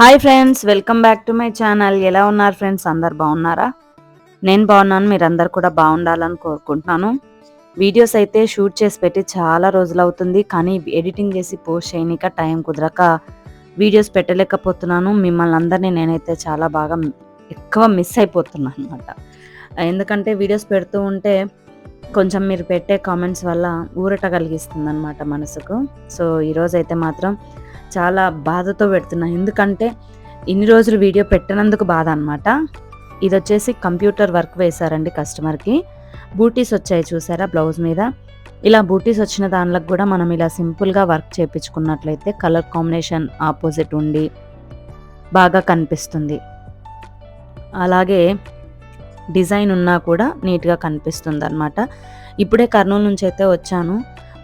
Hi friends welcome back to my channel. ఎలా ఉన్నారు friends? అందరు బాగున్నారా? నేను బాగున్నాను మీరందరు కూడా బాగుండాలని కోరుకుంటున్నాను. వీడియోస్ అయితే షూట్ చేసి పెట్టి చాలా రోజులు అవుతుంది కానీ ఎడిటింగ్ చేసి పోస్ట్ చేయనిక టైం కుదరక వీడియోస్ పెట్టలేకపోతున్నాను. మిమ్మల్ని అందరినీ నేనైతే చాలా బాగా ఎక్కువ మిస్ అయిపోతున్నాను అనమాట ఎందుకంటే వీడియోస్ పెడుతూ ఉంటే కొంచెం మీరు పెట్టే కామెంట్స్ వల్ల ఊరట కలిగిస్తుంది అనమాట మనసుకు. సో ఈరోజైతే మాత్రం చాలా బాధతో పెడుతున్నా. ఎందుకంటే ఇన్ని రోజులు వీడియో పెట్టినందుకు బాధ అనమాట ఇది వచ్చేసి కంప్యూటర్ వర్క్ వేశారండి కస్టమర్కి. బూటీస్ వచ్చాయి చూసారా బ్లౌజ్ మీద. ఇలా బూటీస్ వచ్చిన దానిలకు కూడా మనం ఇలా సింపుల్గా వర్క్ చేయించుకున్నట్లయితే కలర్ కాంబినేషన్ ఆపోజిట్ ఉండి బాగా కనిపిస్తుంది. అలాగే డిజైన్ ఉన్నా కూడా నీట్గా కనిపిస్తుంది అనమాట ఇప్పుడే కర్నూలు నుంచి అయితే వచ్చాను.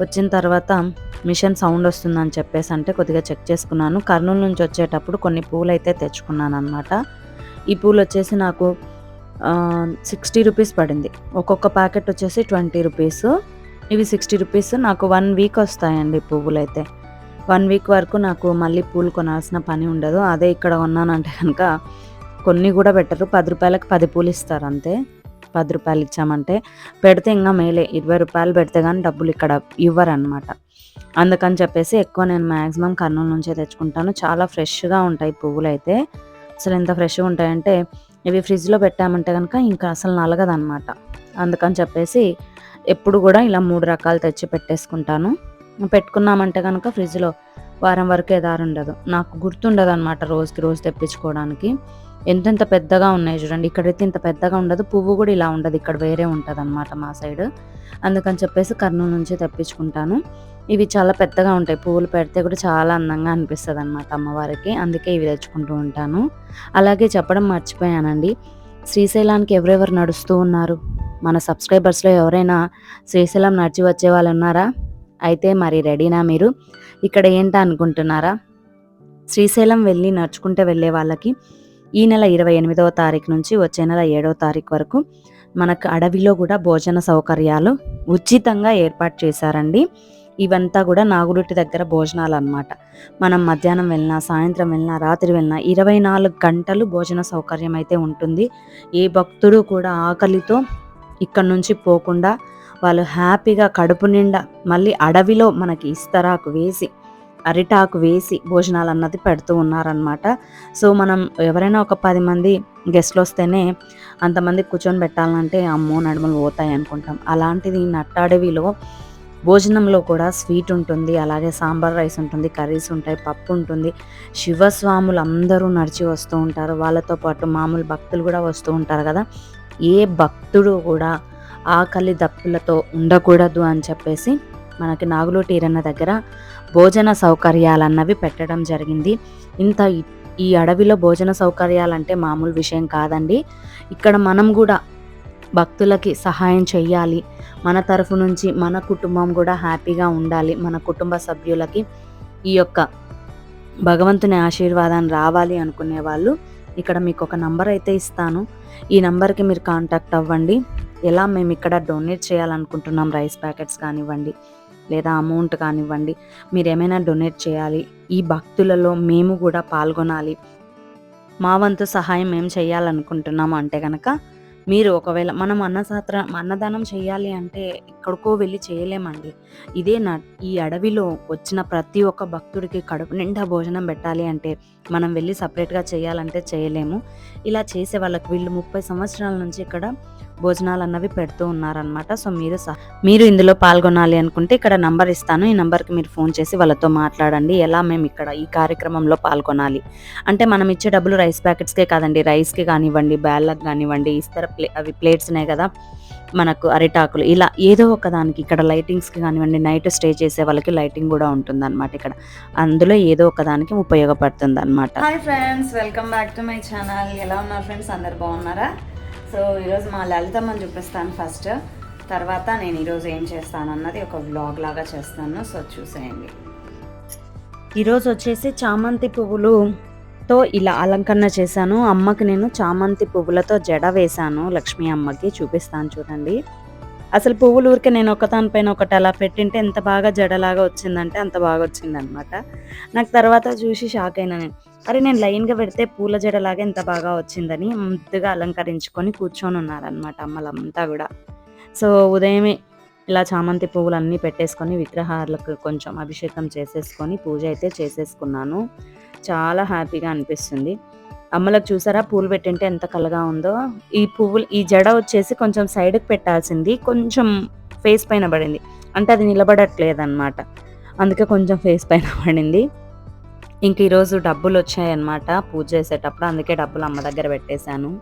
వచ్చిన తర్వాత మిషన్ సౌండ్ వస్తుందని చెప్పేసి అంటే కొద్దిగా చెక్ చేసుకున్నాను. కర్నూలు నుంచి వచ్చేటప్పుడు కొన్ని పూలు అయితే తెచ్చుకున్నాను అనమాట ఈ పూలు వచ్చేసి నాకు సిక్స్టీ రూపీస్ పడింది. ఒక్కొక్క ప్యాకెట్ వచ్చేసి ట్వంటీ రూపీస్ ఇవి సిక్స్టీ రూపీస్ నాకు వన్ వీక్ వస్తాయండి పువ్వులు అయితే వన్ వీక్ వరకు నాకు మళ్ళీ పూలు కొనాల్సిన పని ఉండదు. అదే ఇక్కడ కొన్నానంటే కనుక కొన్ని కూడా పెట్టరు. పది రూపాయలకు పది పూలు ఇస్తారు అంతే. పది రూపాయలు ఇచ్చామంటే పెడితే ఇంకా మేలే. ఇరవై రూపాయలు పెడితే కానీ డబ్బులు ఇక్కడ ఇవ్వరనమాట అందుకని చెప్పేసి ఎక్కువ నేను మ్యాక్సిమం కర్నూలు నుంచే తెచ్చుకుంటాను. చాలా ఫ్రెష్గా ఉంటాయి పువ్వులు అయితే అసలు ఎంత ఫ్రెష్గా ఉంటాయంటే ఇవి ఫ్రిడ్జ్లో పెట్టామంటే కనుక ఇంకా అసలు నలగదనమాట అందుకని చెప్పేసి ఎప్పుడు కూడా ఇలా మూడు రకాలు తెచ్చి పెట్టేసుకుంటాను. పెట్టుకున్నామంటే కనుక ఫ్రిడ్జ్లో వారం వరకు ఎదారు ఉండదు నాకు గుర్తుండదు అనమాట రోజుకి రోజు తెప్పించుకోవడానికి. ఎంతెంత పెద్దగా ఉన్నాయి చూడండి. ఇక్కడైతే ఇంత పెద్దగా ఉండదు. పువ్వు కూడా ఇలా ఉండదు. ఇక్కడ వేరే ఉంటుంది అనమాట మా సైడ్. అందుకని చెప్పేసి కర్నూలు నుంచి తెప్పించుకుంటాను. ఇవి చాలా పెద్దగా ఉంటాయి. పువ్వులు పెడితే కూడా చాలా అందంగా అనిపిస్తుంది అనమాట అమ్మవారికి. అందుకే ఇవి తెచ్చుకుంటూ ఉంటాను. అలాగే చెప్పడం మర్చిపోయానండి. శ్రీశైలానికి ఎవరెవరు నడుస్తూ ఉన్నారు? మన సబ్స్క్రైబర్స్లో ఎవరైనా శ్రీశైలం నడిచి వచ్చే వాళ్ళు ఉన్నారా? అయితే మరి రెడీనా మీరు? ఇక్కడ ఏంటా అనుకుంటున్నారా? శ్రీశైలం వెళ్ళి నడుచుకుంటే వెళ్ళే వాళ్ళకి ఈ నెల ఇరవై ఎనిమిదవ తారీఖు నుంచి వచ్చే నెల ఏడవ తారీఖు వరకు మనకు అడవిలో కూడా భోజన సౌకర్యాలు ఉచితంగా ఏర్పాటు చేశారండి. ఇవంతా కూడా నాగులుటి దగ్గర భోజనాలు అన్నమాట మనం మధ్యాహ్నం వెళ్ళినా సాయంత్రం వెళ్ళినా రాత్రి వెళ్ళినా ఇరవై నాలుగు గంటలు భోజన సౌకర్యం అయితే ఉంటుంది. ఏ భక్తుడు కూడా ఆకలితో ఇక్కడ నుంచి పోకుండా వాళ్ళు హ్యాపీగా కడుపు నిండా మళ్ళీ అడవిలో మనకి ఇస్తరాకు వేసి అరిటాకు వేసి భోజనాలు అన్నది పెడుతూ ఉన్నారనమాట సో మనం ఎవరైనా ఒక పది మంది గెస్ట్లు వస్తేనే అంతమంది కూర్చొని పెట్టాలంటే అమ్మో నడుములు పోతాయి అనుకుంటాం. అలాంటిది ఈ నట్టాడవిలో భోజనంలో కూడా స్వీట్ ఉంటుంది అలాగే సాంబార్ రైస్ ఉంటుంది కర్రీస్ ఉంటాయి పప్పు ఉంటుంది. శివస్వాములు అందరూ నడిచి వస్తూ ఉంటారు. వాళ్ళతో పాటు మామూలు భక్తులు కూడా వస్తూ ఉంటారు కదా. ఏ భక్తుడు కూడా ఆకలి దప్పులతో ఉండకూడదు అని చెప్పేసి మనకి నాగులోటి ఈరన్న దగ్గర భోజన సౌకర్యాలు అన్నవి పెట్టడం జరిగింది. ఇంత ఈ- అడవిలో భోజన సౌకర్యాలు అంటే మామూలు విషయం కాదండి. ఇక్కడ మనం కూడా భక్తులకి సహాయం చేయాలి మన తరఫు నుంచి మన కుటుంబం కూడా హ్యాపీగా ఉండాలి. మన కుటుంబ సభ్యులకి ఈ యొక్క భగవంతుని ఆశీర్వాదాన్ని రావాలి అనుకునే వాళ్ళు. ఇక్కడ మీకు ఒక నంబర్ అయితే ఇస్తాను. ఈ నంబర్కి మీరు కాంటాక్ట్ అవ్వండి. ఎలా మేము ఇక్కడ డొనేట్ చేయాలనుకుంటున్నాం రైస్ ప్యాకెట్స్ కానివ్వండి లేదా అమౌంట్ కానివ్వండి మీరు ఏమైనా డొనేట్ చేయాలి ఈ భక్తులలో మేము కూడా పాల్గొనాలి మా వంతు సహాయం మేము చేయాలనుకుంటున్నాము అంటే కనుక మీరు ఒకవేళ మనం అన్నసాత్ర అన్నదానం చేయాలి అంటే ఎక్కడికో వెళ్ళి చేయలేమండి. ఇదే నా ఈ అడవిలో వచ్చిన ప్రతి ఒక్క భక్తుడికి కడుపు నిండా భోజనం పెట్టాలి అంటే మనం వెళ్ళి సపరేట్గా చేయాలంటే చేయలేము. ఇలా చేసే వాళ్ళకి వీళ్ళు ముప్పై సంవత్సరాల నుంచి ఇక్కడ భోజనాలు అన్నవి పెడుతూ ఉన్నారనమాట సో మీరు స- మీరు ఇందులో పాల్గొనాలి అనుకుంటే ఇక్కడ నంబర్ ఇస్తాను. ఈ నంబర్కి మీరు ఫోన్ చేసి వాళ్ళతో మాట్లాడండి. ఎలా మేము ఇక్కడ ఈ కార్యక్రమంలో పాల్గొనాలి? అంటే మనం ఇచ్చే డబ్బులు రైస్ ప్యాకెట్స్కే కాదండి. రైస్కి కానివ్వండి బ్యాళ్ళకి కానివ్వండి ఇస్తర ప్లే అవి ప్లేట్స్నే కదా. మనకు అరిటాకులు ఇలా ఏదో ఒక దానికి ఇక్కడ లైటింగ్స్కి కానివ్వండి నైట్ స్టే చేసే వాళ్ళకి లైటింగ్ కూడా ఉంటుంది అనమాట ఇక్కడ. అందులో ఏదో ఒక దానికి ఉపయోగపడుతుంది అనమాట hi friends welcome back to my channel. ఎలా ఉన్నారు ఫ్రెండ్స్? అందరు బాగున్నారా? సో ఈరోజు మా లలితమ్మని చూపిస్తాను ఫస్ట్. తర్వాత నేను ఈరోజు ఏం చేస్తాను అన్నది ఒక వ్లాగ్ లాగా చేస్తాను. సో చూసేయండి. ఈరోజు వచ్చేసి చామంతి పువ్వులుతో ఇలా అలంకరణ చేశాను. అమ్మకి నేను చామంతి పువ్వులతో జడ వేశాను. లక్ష్మీ అమ్మకి చూపిస్తాను చూడండి. అసలు పువ్వులు ఊరికే నేను ఒకదానిపైన ఒకటి అలా పెట్టింటే ఎంత బాగా జడలాగా వచ్చిందంటే అంత బాగా వచ్చిందనమాట నాకు తర్వాత చూసి షాక్ అయినా నేను. అరే నేను లైన్గా పెడితే పూల జడలాగా ఎంత బాగా వచ్చిందని ముద్దుగా అలంకరించుకొని కూర్చొని ఉన్నారనమాట అమ్మలంతా కూడా. సో ఉదయమే ఇలా చామంతి పువ్వులు అన్నీ పెట్టేసుకొని విగ్రహాలకు కొంచెం అభిషేకం చేసేసుకొని పూజ అయితే చేసేసుకున్నాను. చాలా హ్యాపీగా అనిపిస్తుంది. అమ్మలకు చూసారా? పూలు పెట్టింటే ఎంత కలగా ఉందో. ఈ పువ్వులు ఈ జడ వచ్చేసి కొంచెం సైడ్కి పెట్టాల్సింది. కొంచెం ఫేస్ పైన పడింది. అంటే అది నిలబడట్లేదన్నమాట. అందుకే కొంచెం ఫేస్ పైన పడింది. ఇంక ఈరోజు డబ్బులు వచ్చాయన్నమాట పూజ చేసేటప్పుడు. అందుకే డబ్బులు అమ్మ దగ్గర పెట్టేశాను.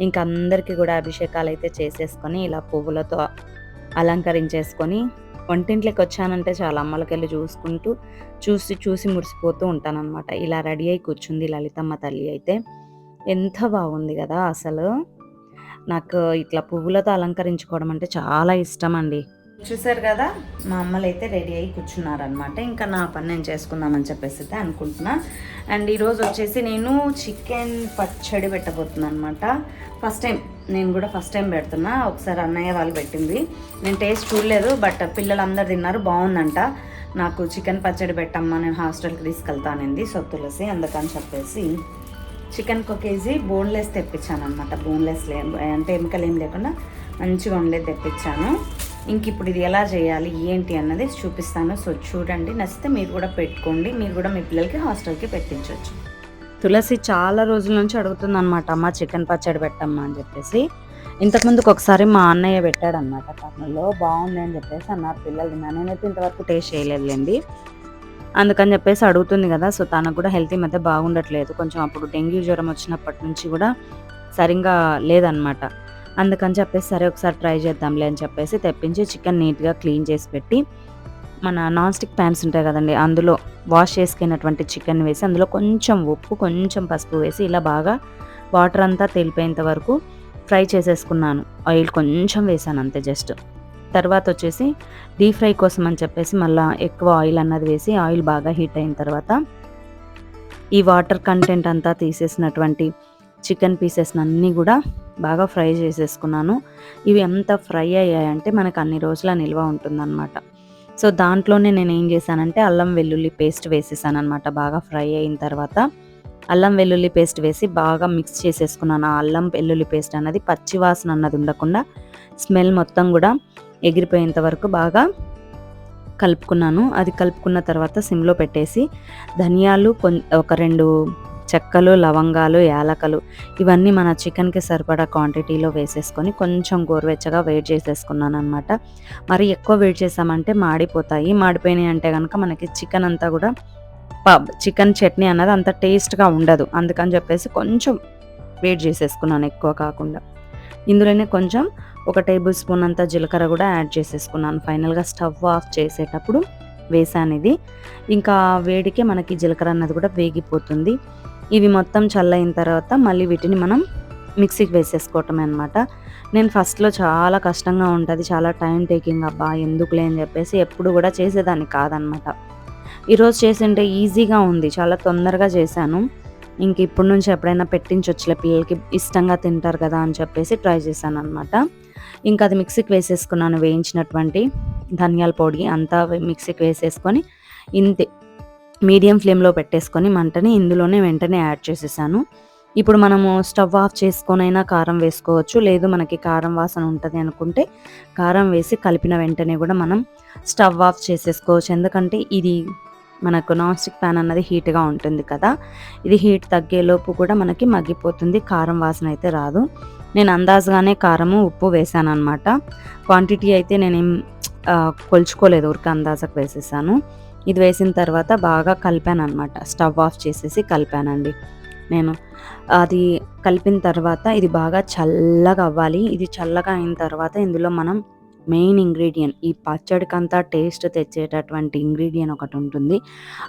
ఇంక అందరికీ కూడా అభిషేకాలు అయితే చేసేసుకొని ఇలా పువ్వులతో అలంకరించేసుకొని వంటింట్లోకి వచ్చానంటే చాలా అమ్మలకి వెళ్ళి చూసుకుంటూ చూసి చూసి మురిసిపోతూ ఉంటానన్నమాట. ఇలా రెడీ అయి కూర్చుంది లలితమ్మ తల్లి అయితే. ఎంత బాగుంది కదా అసలు. నాకు ఇట్లా పువ్వులతో అలంకరించుకోవడం అంటే చాలా ఇష్టం అండి చూసారు కదా? మా అమ్మలు అయితే రెడీ అయ్యి కూర్చున్నారనమాట ఇంకా నా పని నేను చేసుకుందామని చెప్పేసి అయితే అనుకుంటున్నా. అండ్ ఈరోజు వచ్చేసి నేను చికెన్ పచ్చడి పెట్టబోతున్నాను అనమాట ఫస్ట్ టైం నేను కూడా ఫస్ట్ టైం పెడుతున్నా. ఒకసారి అన్నయ్య వాళ్ళు పెట్టింది. నేను టేస్ట్ చూడలేదు బట్ పిల్లలు అందరు తిన్నారు బాగుందంట. నాకు చికెన్ పచ్చడి పెట్టమ్మా నేను హాస్టల్కి తీసుకెళ్తానండి సో తులసి అందుకని చెప్పేసి చికెన్కి ఒక కేజీ బోన్లెస్ తెప్పించాను అనమాట బోన్లెస్ లే అంటే ఎముకలు ఏం లేకుండా మంచిగా ఉండేది తెప్పించాను. ఇంక ఇప్పుడు ఇది ఎలా చేయాలి ఏంటి అన్నది చూపిస్తాను. సో చూడండి నచ్చితే మీరు కూడా పెట్టుకోండి. మీరు కూడా మీ పిల్లలకి హాస్టల్కి పెట్టించవచ్చు తులసి చాలా రోజుల నుంచి అడుగుతుంది అనమాట అమ్మ చికెన్ పచ్చడి పెట్టమ్మా అని చెప్పేసి. ఇంతకుముందుకు ఒకసారి మా అన్నయ్య పెట్టాడనమాట కర్నూలులో. బాగుంది అని చెప్పేసి అన్నారు పిల్లలు తిన్నా నేనైతే ఇంతవరకు టేస్ట్ చేయలేదులేండి. అందుకని చెప్పేసి అడుగుతుంది కదా. సో తనకు కూడా హెల్తీ మధ్య బాగుండట్లేదు. కొంచెం అప్పుడు డెంగ్యూ జ్వరం వచ్చినప్పటి నుంచి కూడా సరిగ్గా లేదనమాట అందుకని చెప్పేసి సరే ఒకసారి ట్రై చేద్దాంలే అని చెప్పేసి తెప్పించి చికెన్ నీట్గా క్లీన్ చేసి పెట్టి మన నాన్ స్టిక్ ప్యాన్స్ ఉంటాయి కదండి అందులో వాష్ చేసుకున్నటువంటి చికెన్ వేసి అందులో కొంచెం ఉప్పు కొంచెం పసుపు వేసి ఇలా బాగా వాటర్ అంతా తేలిపోయేంత వరకు ఫ్రై చేసేసుకున్నాను. ఆయిల్ కొంచెం వేసాను అంతే జస్ట్. తర్వాత వచ్చేసి డీప్ ఫ్రై కోసం అని చెప్పేసి మళ్ళీ ఎక్కువ ఆయిల్ అన్నది వేసి ఆయిల్ బాగా హీట్ అయిన తర్వాత ఈ వాటర్ కంటెంట్ అంతా తీసేసినటువంటి చికెన్ పీసెస్ అన్నీ కూడా బాగా ఫ్రై చేసేసుకున్నాను. ఇవి ఎంత ఫ్రై అయ్యాయంటే మనకు అన్ని రోజుల నిల్వ ఉంటుందన్నమాట. సో దాంట్లోనే నేను ఏం చేశానంటే అల్లం వెల్లుల్లి పేస్ట్ వేసేసాను అనమాట బాగా ఫ్రై అయిన తర్వాత అల్లం వెల్లుల్లి పేస్ట్ వేసి బాగా మిక్స్ చేసేసుకున్నాను. ఆ అల్లం వెల్లుల్లి పేస్ట్ అన్నది పచ్చి వాసన అన్నది ఉండకుండా స్మెల్ మొత్తం కూడా ఎగిరిపోయేంత వరకు బాగా కలుపుకున్నాను. అది కలుపుకున్న తర్వాత సిమ్లో పెట్టేసి ధనియాలు ఒక రెండు చెక్కలు లవంగాలు యాలకలు ఇవన్నీ మన చికెన్కి సరిపడా క్వాంటిటీలో వేసేసుకొని కొంచెం గోరువెచ్చగా వెయిట్ చేసేసుకున్నాను అనమాట మరి ఎక్కువ వెయిట్ చేసామంటే మాడిపోతాయి. మాడిపోయినాయి అంటే కనుక మనకి చికెన్ అంతా కూడా పబ్ చికెన్ చట్నీ అన్నది అంత టేస్ట్గా ఉండదు. అందుకని చెప్పేసి కొంచెం వెయిట్ చేసేసుకున్నాను ఎక్కువ కాకుండా. ఇందులోనే కొంచెం ఒక టేబుల్ స్పూన్ అంత జీలకర్ర కూడా యాడ్ చేసేసుకున్నాను. ఫైనల్గా స్టవ్ ఆఫ్ చేసేటప్పుడు వేసాను ఇది. ఇంకా వేడికే మనకి జీలకర్ర అన్నది కూడా వేగిపోతుంది. ఇవి మొత్తం చల్లయిన తర్వాత మళ్ళీ వీటిని మనం మిక్సీకి వేసేసుకోవటమే అనమాట నేను ఫస్ట్లో చాలా కష్టంగా ఉంటుంది చాలా టైం టేకింగ్ అబ్బా ఎందుకులే అని చెప్పేసి ఎప్పుడు కూడా చేసేదాన్ని కాదనమాట ఈరోజు చేసింటే ఈజీగా ఉంది చాలా తొందరగా చేశాను. ఇంక ఇప్పటి నుంచి ఎప్పుడైనా పెట్టించొచ్చులే పిల్లలకి ఇష్టంగా తింటారు కదా అని చెప్పేసి ట్రై చేశాను అనమాట ఇంకా అది మిక్సీకి వేసేసుకున్నాను వేయించినటువంటి ధనియాల పొడి అంతా మిక్సీకి వేసేసుకొని ఇంతే. మీడియం ఫ్లేమ్లో పెట్టేసుకొని మంటని ఇందులోనే వెంటనే యాడ్ చేసేసాను. ఇప్పుడు మనము స్టవ్ ఆఫ్ చేసుకొనైనా కారం వేసుకోవచ్చు. లేదు మనకి కారం వాసన ఉంటుంది అనుకుంటే కారం వేసి కలిపిన వెంటనే కూడా మనం స్టవ్ ఆఫ్ చేసేసుకోవచ్చు. ఎందుకంటే ఇది మనకు నాన్ స్టిక్ ప్యాన్ అన్నది హీట్గా ఉంటుంది కదా. ఇది హీట్ తగ్గేలోపు కూడా మనకి మగ్గిపోతుంది. కారం వాసన అయితే రాదు. నేను అందాజుగానే కారము ఉప్పు వేసాను అనమాట క్వాంటిటీ అయితే నేనేం కొలుచుకోలేదు ఊరికే అందాజకు వేసేసాను. ఇది వేసిన తర్వాత బాగా కలిపాను అనమాట స్టవ్ ఆఫ్ చేసేసి కలిపానండి నేను. అది కలిపిన తర్వాత ఇది బాగా చల్లగా అవ్వాలి. ఇది చల్లగా అయిన తర్వాత ఇందులో మనం మెయిన్ ఇంగ్రీడియంట్ ఈ పచ్చడికంతా టేస్ట్ తెచ్చేటటువంటి ఇంగ్రీడియంట్ ఒకటి ఉంటుంది.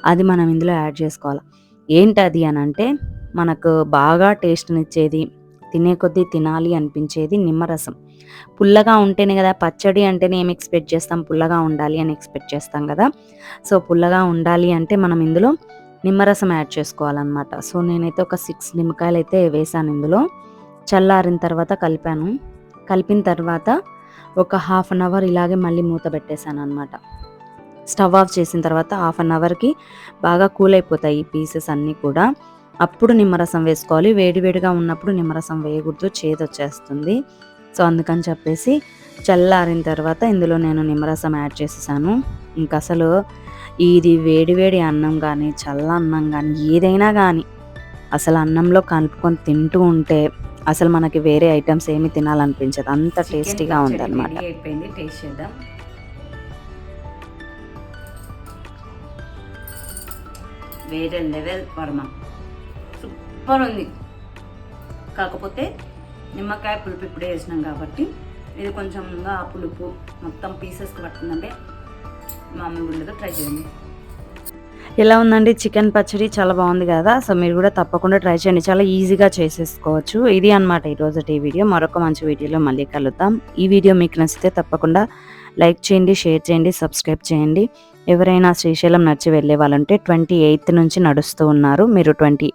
అది మనం ఇందులో యాడ్ చేసుకోవాలి. ఏంటది అని అంటే మనకు బాగా టేస్ట్నిచ్చేది తినే కొద్దీ తినాలి అనిపించేది నిమ్మరసం. పుల్లగా ఉంటేనే కదా పచ్చడి అంటేనే ఏం ఎక్స్పెక్ట్ చేస్తాం? పుల్లగా ఉండాలి అని ఎక్స్పెక్ట్ చేస్తాం కదా. సో పుల్లగా ఉండాలి అంటే మనం ఇందులో నిమ్మరసం యాడ్ చేసుకోవాలన్నమాట. సో నేనైతే ఒక సిక్స్ నిమ్మకాయలు అయితే వేసాను ఇందులో. చల్లారిన తర్వాత కలిపాను. కలిపిన తర్వాత ఒక హాఫ్ అన్ అవర్ ఇలాగే మళ్ళీ మూత పెట్టేశాను అనమాట స్టవ్ ఆఫ్ చేసిన తర్వాత హాఫ్ అన్ అవర్కి బాగా కూల్ అయిపోతాయి ఈ పీసెస్ అన్నీ కూడా. అప్పుడు నిమ్మరసం వేసుకోవాలి. వేడివేడిగా ఉన్నప్పుడు నిమ్మరసం వేయకూడదు. చేదు వచ్చేస్తుంది. సో అందుకని చెప్పేసి చల్లారిన తర్వాత ఇందులో నేను నిమ్మరసం యాడ్ చేసేసాను. ఇంకా అసలు ఇది వేడివేడి అన్నం కానీ చల్ల అన్నం కానీ ఏదైనా కానీ అసలు అన్నంలో కలుపుకొని తింటూ ఉంటే అసలు మనకి వేరే ఐటమ్స్ ఏమి తినాలనిపించదు. అంత టేస్టీగా ఉంది అనమాట అయిపోయింది. టేస్ట్ చేద్దాం. వేరే లెవెల్ వర్మ సూపర్ ఉంది కాకపోతే నిమ్మకాయ పులుపు ఇప్పుడే వేసినాం కాబట్టి ఇది కొంచెం ఆ పులుపు మొత్తం పీసెస్కి పడుతుందంటే మామూలుగా ఉండదు ట్రై చేయండి. ఎలా ఉందండి? చికెన్ పచ్చడి చాలా బాగుంది కదా? సో మీరు కూడా తప్పకుండా ట్రై చేయండి. చాలా ఈజీగా చేసేసుకోవచ్చు. ఇది అనమాట ఈరోజు ఈ వీడియో. మరొక మంచి వీడియోలో మళ్ళీ కలుద్దాం. ఈ వీడియో మీకు నచ్చితే తప్పకుండా లైక్ చేయండి షేర్ చేయండి సబ్స్క్రైబ్ చేయండి. ఎవరైనా శ్రీశైలం నడిచి వెళ్ళే వాళ్ళంటే ట్వంటీ ఎయిత్ నుంచి నడుస్తూ ఉన్నారు. మీరు ట్వంటీ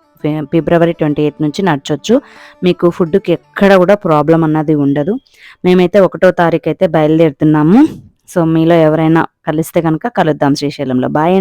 ఫిబ్రవరి ట్వంటీ ఎయిత్ నుంచి నడచొచ్చు. మీకు ఫుడ్కి ఎక్కడ కూడా ప్రాబ్లం అన్నది ఉండదు. మేమైతే ఒకటో తారీఖు అయితే బయలుదేరుతున్నాము. సో మీలో ఎవరైనా కలిస్తే కనుక కలుద్దాం శ్రీశైలంలో. బాయ్